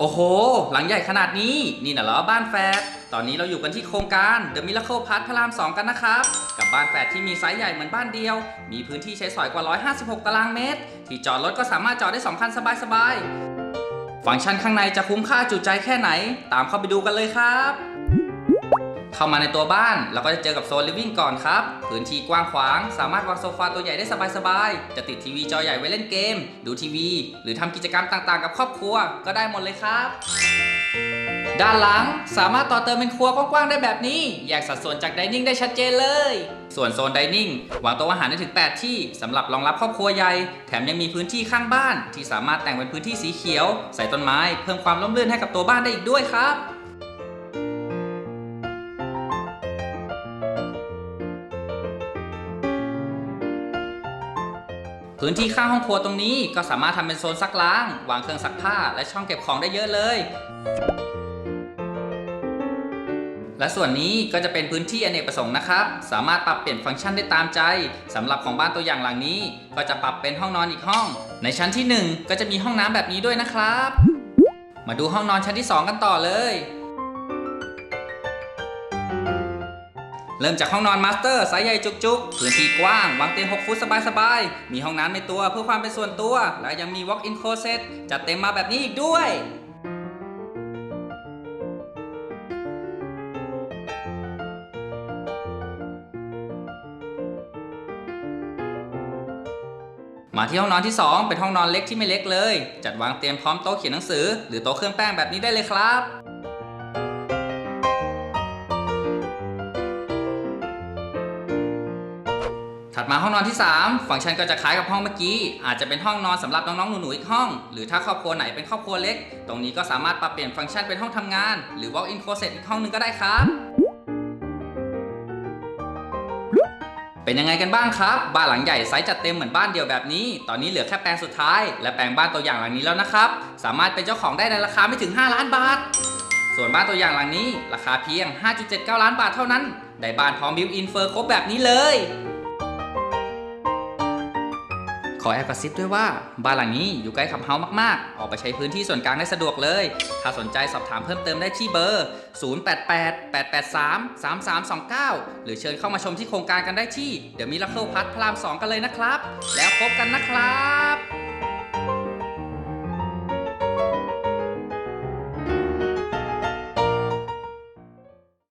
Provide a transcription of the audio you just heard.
โอ้โห หลังใหญ่ขนาดนี้ นี่น่ะเหรอบ้านแฟดตอนนี้เราอยู่กันที่โครงการ The Miracle Park พระราม 2 กันนะครับ กับบ้านแฟดที่มีไซส์ใหญ่เหมือนบ้านเดียว มีพื้นที่ใช้สอยกว่า 156 ตารางเมตร ที่จอดรถก็สามารถจอดได้ 2 คันสบายๆ ฟังก์ชันข้างในจะคุ้มค่าจุใจแค่ไหน ตามเข้าไปดูกันเลยครับ เข้ามาในตัวบ้าน เราก็จะเจอกับโซนลิฟวิ่งก่อนครับ พื้นที่กว้างขวาง สามารถวางโซฟาตัวใหญ่ได้สบายๆ จะติดทีวีจอใหญ่ไว้เล่นเกม ดูทีวี หรือทำกิจกรรมต่างๆ กับครอบครัวก็ได้หมดเลยครับ ด้านหลังสามารถต่อเติมเป็นครัวกว้างๆได้แบบนี้ แยกสัดส่วนจากไดนิ่งได้ชัดเจนเลย ส่วนโซนไดนิ่งวางโต๊ะอาหารได้ถึง 8 ที่สำหรับรองรับครอบครัวใหญ่ แถมยังมีพื้นที่ข้างบ้าน ที่สามารถแต่งเป็นพื้นที่สีเขียว ใส่ต้นไม้ เพิ่มความร่มรื่นให้กับตัวบ้านได้อีกด้วยครับ พื้นที่ข้างห้องครัวตรงนี้ก็สามารถทำเป็นโซนซักล้าง วางเครื่องซักผ้า และช่องเก็บของได้เยอะเลย และส่วนนี้ก็จะเป็นพื้นที่อเนกประสงค์นะครับ สามารถปรับเปลี่ยนฟังก์ชันได้ตามใจสำหรับของบ้านตัวอย่างหลังนี้ ก็จะปรับเป็นห้องนอนอีกห้อง ในชั้นที่ 1 ก็จะมีห้องน้ำแบบนี้ด้วยนะครับ มาดูห้องนอนชั้นที่ 2 กันต่อเลย เริ่มจากห้องนอนมาสเตอร์ไซส์ใหญ่จุกๆพื้นที่กว้าง วางเตียง 6 ฟุตสบายๆ มีห้องน้ำในตัวเพื่อความเป็นส่วนตัว และยังมี walk-in closet จัดเต็มมาแบบนี้อีกด้วยมาที่ห้องนอนที่ 2 เป็นห้องนอนเล็กที่ไม่เล็กเลย จัดวางเตียมพร้อมโต๊ะเขียนหนังสือ หรือโต๊ะเครื่องแป้งแบบนี้ได้เลยครับ ถัดมาห้องนอนที่ 3 ฟังก์ชันก็จะคล้ายกับห้องเมื่อกี้ อาจจะเป็นห้องนอนสำหรับน้องๆหนูๆอีกห้อง หรือถ้าครอบครัวไหนเป็นครอบครัวเล็ก ตรงนี้ก็สามารถปรับเปลี่ยนฟังก์ชันเป็นห้องทำงาน หรือ walk-in closet อีกห้องหนึงก็ได้ครับ เป็นยังไงกันบ้างครับ บ้านหลังใหญ่ไซส์จัดเต็มเหมือนบ้านเดียวแบบนี้ ตอนนี้เหลือแค่แปลงสุดท้าย และแปลงบ้านตัวอย่างหลังนี้แล้วนะครับ สามารถเป็นเจ้าของได้ในราคาไม่ถึง 5 ล้านบาท ส่วนบ้านตัวอย่างหลังนี้ ราคาเพียง 5.79 ล้านบาทเท่านั้น ได้บ้านพร้อมบิวอินเฟอร์ครบแบบนี้เลย อแอบกระซิบด้วยว่าบ้านหลังนี้อยู่ใกล้ขับเฮามากๆ ออกไปใช้พื้นที่ส่วนกลางได้สะดวกเลย ถ้าสนใจสอบถามเพิ่มเติมได้ที่เบอร์ 0888833329 หรือเชิญเข้ามาชมที่โครงการกันได้ที่เดี๋ยวมีลักเคิลพัทพระราม 2 กันเลยนะครับ แล้วพบกันนะครับ